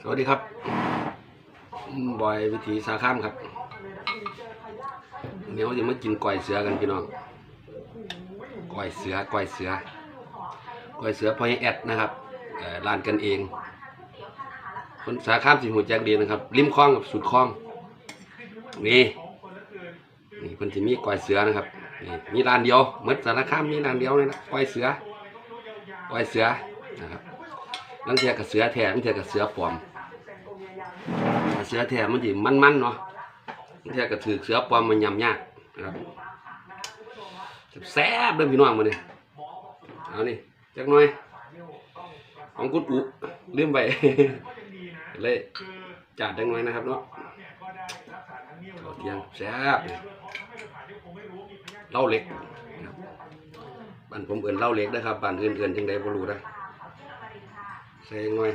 สวัสดีครับ บอยวิถีสาข้ามครับ เดี๋ยวจะมากินก่อยเสือกันพี่น้องก่อยเสือก่อยเสือก่อยเสือพอยแอดนะครับร้านกันเอง คนสาข้ามสิหัวแจ็คดีนะครับ ริมคลองกับสุดคลอง นี่นี่เพิ่มีก่อยเสือนะครับนี่มีร้านเดียวหมดสารคามมีร้านเดียวเลยนะก่อยเสือก่อยเสือ นะครับลังเทียกับเสือแท้ลังเทียกับเสือปลอมเสือแท้มันสิมันๆเนาะลังเทียกับถือเสือปลอมมันยำยากนะครับแซ่บเลยพี่น้องมาเนี่ยเอานี่จักหน่อยของกุดอุลืมไปเลยจัดจักหน่อยนะครับเนาะเทียงแซ่บเล้าเล็กบ้านผมเอื่นเล้าเล็กนะครับบ้านอื่นเอื่นจังใดบ่รู้นะ ใส่หน่อย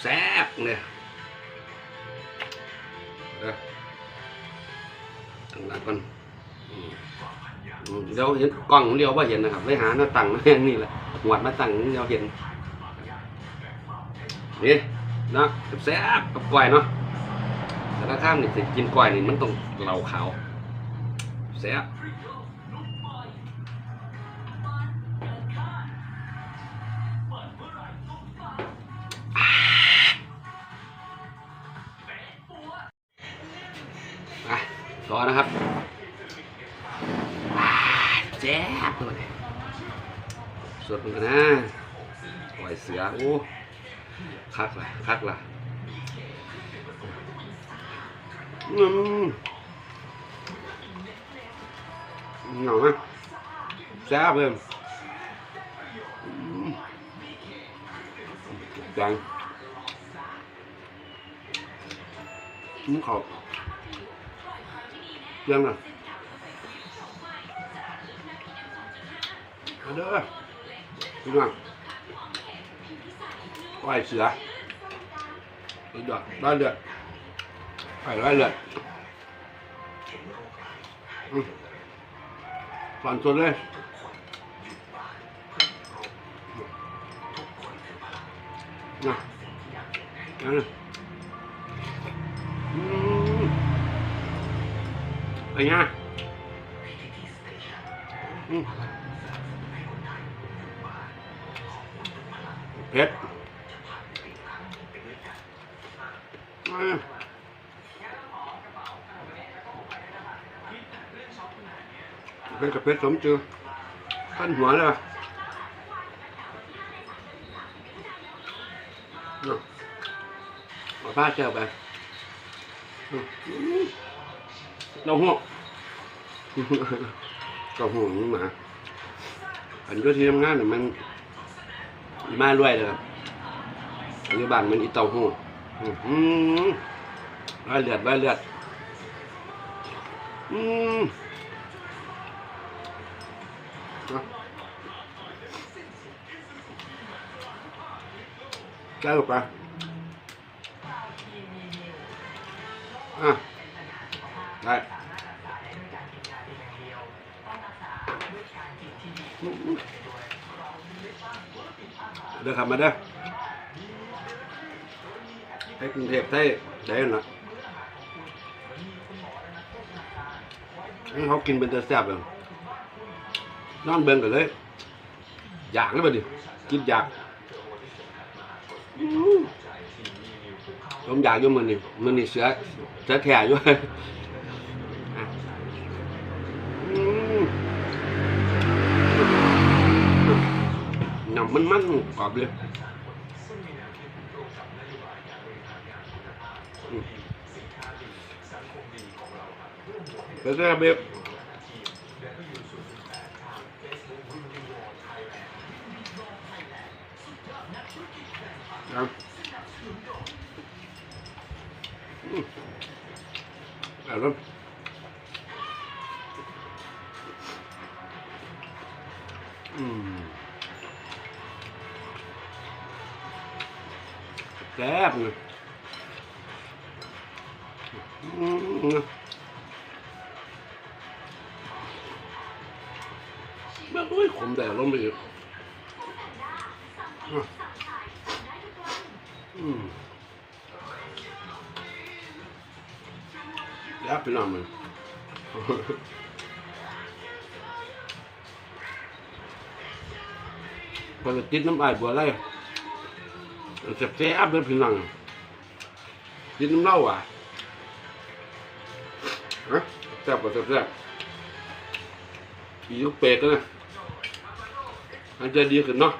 แซ่บเนี่ยเด้อตั้งหลักก่อนอืมอืมเดี๋ยวเห็นกล้องเดียวว่าเห็นนะครับไปหาหน้าตั้งมาอย่างนี้แหละหวดมาตั้งเดียวเห็นนี่นะแซ่บกับกล้วยเนาะแต่ถ้าข้ามนี่จะกินกล้วยนี่มันต้องเหลาขาวแซ่บ นะครับแจ๊บตัวนี้สดมือนกันนะกล้วยเสือโอ้คักละคักละอืมหน่อยไหมแซ่บเลยจังอืมขาเรื่องอะมาเด้อพี่น้องไหวเสืออีกดอกได้เดือดไปไล่เลยอืมฝันสดเลยนะนั่นน่ะอืม ไปไงอืมเผ็ดเป็นกระเพชรสมจือขั้นหัวเลยว่ะเนาะเอาผ้าเจอไป เราหัวก็หัวนี่หมา อันก็ที่ทำงานเนี่ยมันมารวยเลยครับปัจจุบันมันอีเต้าหูอื้อหือร้อยเลือดร้อยเลือ ได้ไเดี๋ยวขับมาเด้อให้กรุงเทพได้ได้หน่ะให้เขากินเป็นแต่แซบเลยนอนเบิ่งกันเลย อยากเลยบ่ดิกินอยากผมอยากอยู่มือนี่มือนี่เสือเสือแถ่อยู่ มันมันกรอบเลยอืมเสือแบบครับอืมอาแล้วอืม แซ่บเลยอืมเมื่ออุ้ยขมแต่ลงไปอีกอืมแล้วพี่น้องมันพอจะติดน้ำลายบัวไร เจ็บแซ่บเลยพี่น้องกินน้ำเหล้าอะฮะแซ่บกว่าแซ่บแซ่บอีกเปรกนะมันจะดีขึ้นเนาะ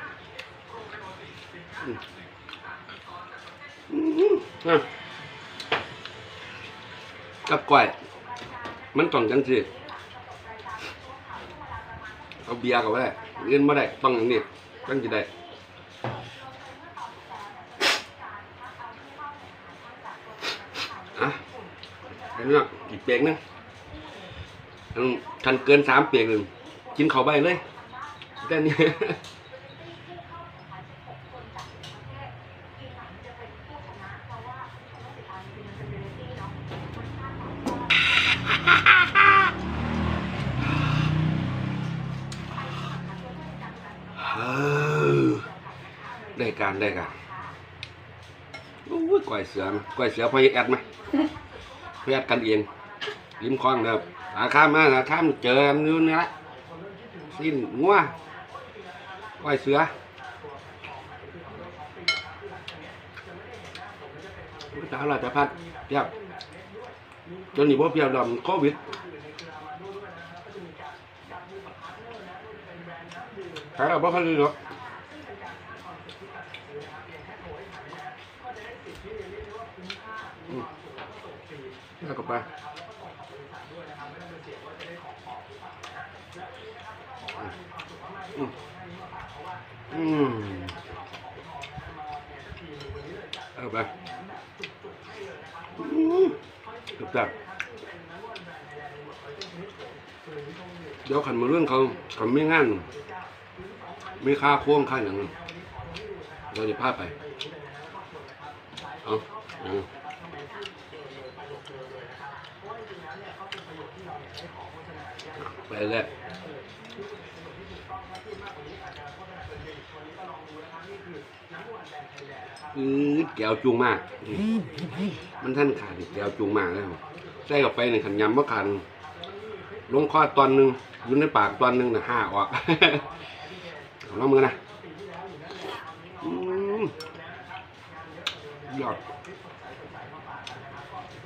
กับก้อยมันต้องจังสิเอาเบียร์กับไว้เงินมาได้ต้องอย่างนี้ตั้งจะได้ อะเดี๋ยวนี้อีกเปียกนึงอันทันเกินสามเปียกหนึ่งกินเขาใบเลยแค่นี้เออได้การได้การโอ้ยก้อยเสือก้อยเสือพอแอดไหม เพอแอกันเองริมคลองเด้อหาข้ามมาหาข้ามเจอนู่นนี่ละสิ้นงัวก้อยเสือสาวราชพัฒน์เพียบจนนี่พ่เพียบดอมโควิดขายเราบ่ค่อยดีหรอก แล้วก็ไปอืมอืมเอาไปอืมกับจับเดี๋ยวขันมาเรื่องเขาเขาไม่งานไม่ค่าโค้งค่าอย่างนั้นเราจะพาไป เอาเอา ไปเลยอือแก้วจุงมาก มันท่านขาดแก้วจุงมากแล้วใส่กับไปในขันยำว่าขันลงคอตอนหนึ่งยู่ในปากตอนหนึ่งนะห้าออกเอาลองมือนะอยอด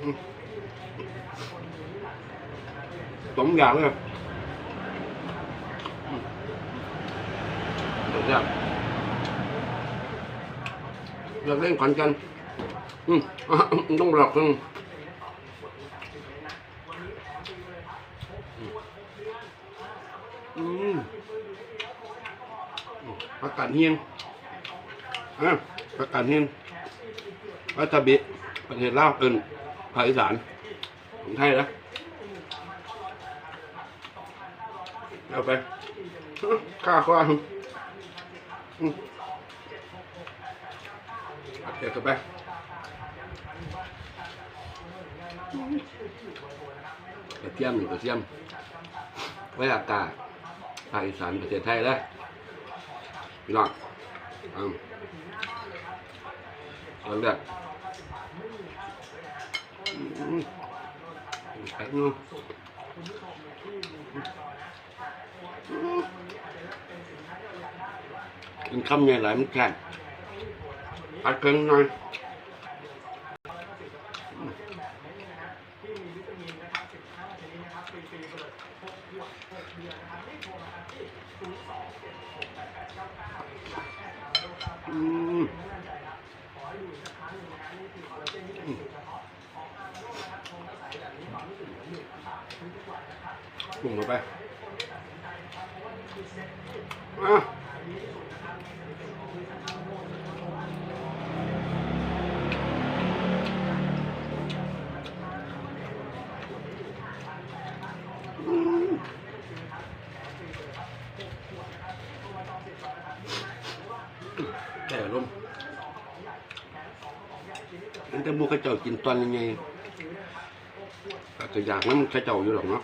อืมสมอยางเลย เดี๋ยวจะเลือกเล่นขอนกันอืมต้องหลอกอืมอืมผักกาดเฮียงอะผักกาดเฮียงวัตบิประเทศลาวเอินภาคอีสานของไทยนะเอาไปข้าควางอืม เอาเดี๋ยวกันไปกระเทียมอยู่กระเทียมไว้อากาศภาคอีสานประเทศไทยแล้วพี่น้องอืมเอาเลือดอืม กินคำใหญ่หลายมันแข็งอัดเกินหน่อยอืมปรุงลงไปอะ แต่ลมมันจะมูกระเจ้ากินตอนยังไงก็อยากนั้นกระเจ้าอยู่หรอกเนาะ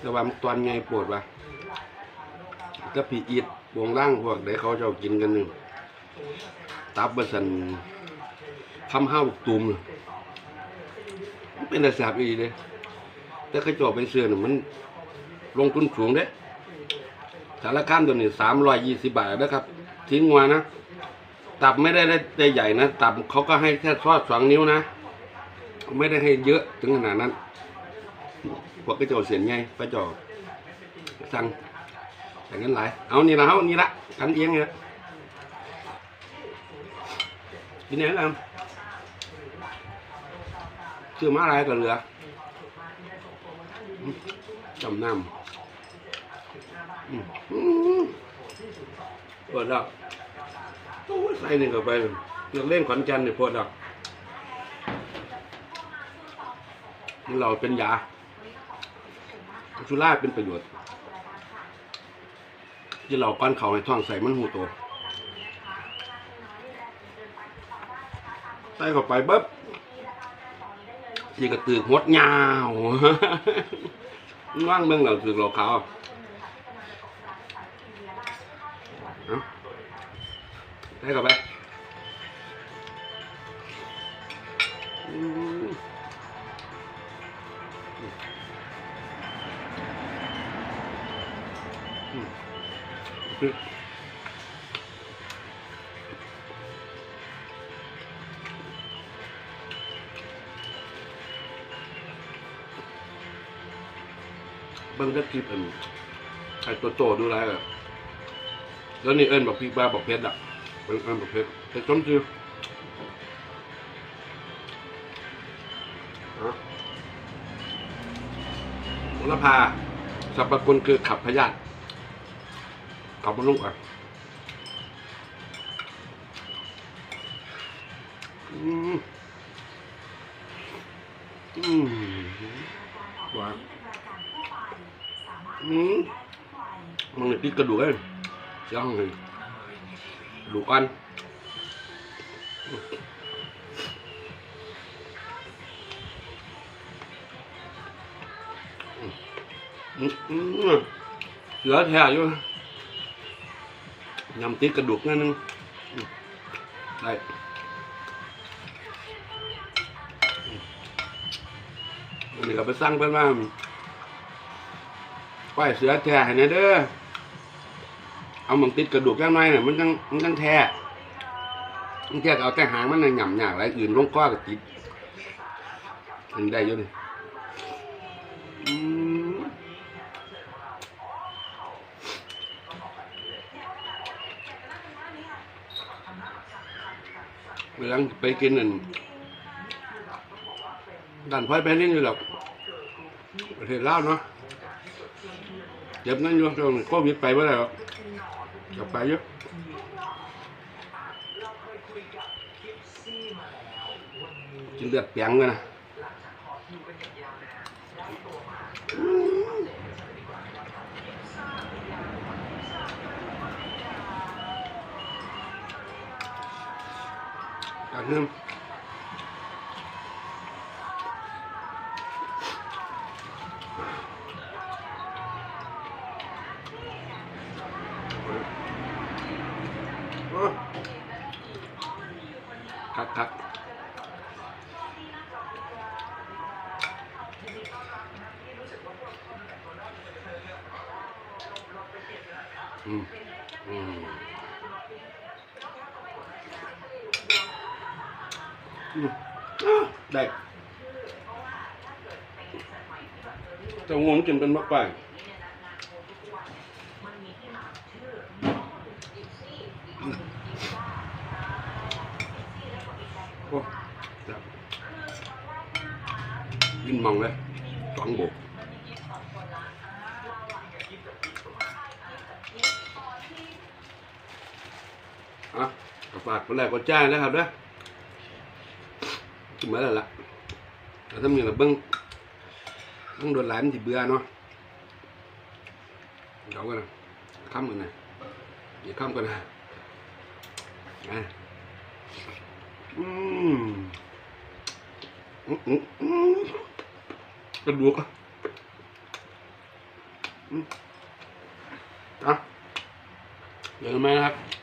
แต่ว่ามันตอนไงปวดวะก็ผีอีด วงล่างพวกเด็กเขาเจ้ากินกันหนึ่งตับเบสันทำห้าวตุมเป็นอาสาบอีเลยแต่ขจาไปเสื้อน่มัน ลงทุนสูงเด้สารข้ามตัวนี้สามร้อยยี่สิบบาทนะครับ ทิ้งงวนะ ตับไม่ได้ได้ใหญ่นะ ตับเขาก็ให้แค่ทอดสองนิ้วนะ ไม่ได้ให้เยอะถึงขนาดนั้นพวกกระจ้าเสียนไงกระจ้าสั่ง แต่งั้นหลาย เอานี่ละเอานี่ละกันเอียงเนี่ยกินไหนกันชื่อมาอะไรก็เหลือจำนำปวดแล้วโอ้ใส่หนึ่งเข้าไปเรื่องเล่นขอนแก่นเนี่ยปวดแล้วนี่เราเป็นยาชุล่าเป็นประโยชน์ ที่เราก้นเขาให้ท้องใส่มันหูโตใส่เข้าไปปั๊บที่กระตือหดยาวว่างเมืองเราถือเราเขาใส่เข้าไป เบิ่งได้คลิปอันไอ้ตัวโตดูไรแบบแล้วนี่เอิญบอกพี่บ้าบอกเพชรอะเอิญเอิญบอกเพชรเพชรจมจือฮะโหระพาสรรพคุณคือขับพยาธิ ขับนลงก่อนอืมอืมหวานอืมมันติดกระดูกเลยยห้องเลยดูกอ่อนอืมอืมเหลือแท้อยู่ ยำติดกระดูกนั่นนึงได้อืมอันนี้ก็ไปสร้างเพื่อนว่าไหวเสือแท้ให้น่เด้อ เอาหมังติดกระดูกแค่น้อยเนี่ยมันจังมันจังแท้มันแท้เอาแต่หางมันน่ะหย่ำหยากอะไรอื่นลงก้อกับติดมันได้ยู่นี่อืม เวลาไปกินนั่นดันพลอยไปเล่นอยู่หรอกประเทศลาวเนาะเจ็บนั่นอยู่ตรงนี้โควิดไปเมื่อไหร่หรอกจะไปเยอะกินเลือดเปียงกันนะ จากนั้นโอ้คักคักอืมอืมอืมอะได้ แต่งวงกินเป็นมากไปโอ้จับกินมองเลยสองโบกอะก็ฝากคนแรกคนจ้างนะครับนะกินมาแล้วล่ะแต่ถ้ามีระเบิ้ง ต้องโดนหลายมันสิเบื่อเนาะเดี๋ยวกันนะข้ามกันนะอย่าข้ามกันนะอะอืมอืมอืมอืมกระดูกอะอืมอะเดี๋ยวกันไหมนะครับ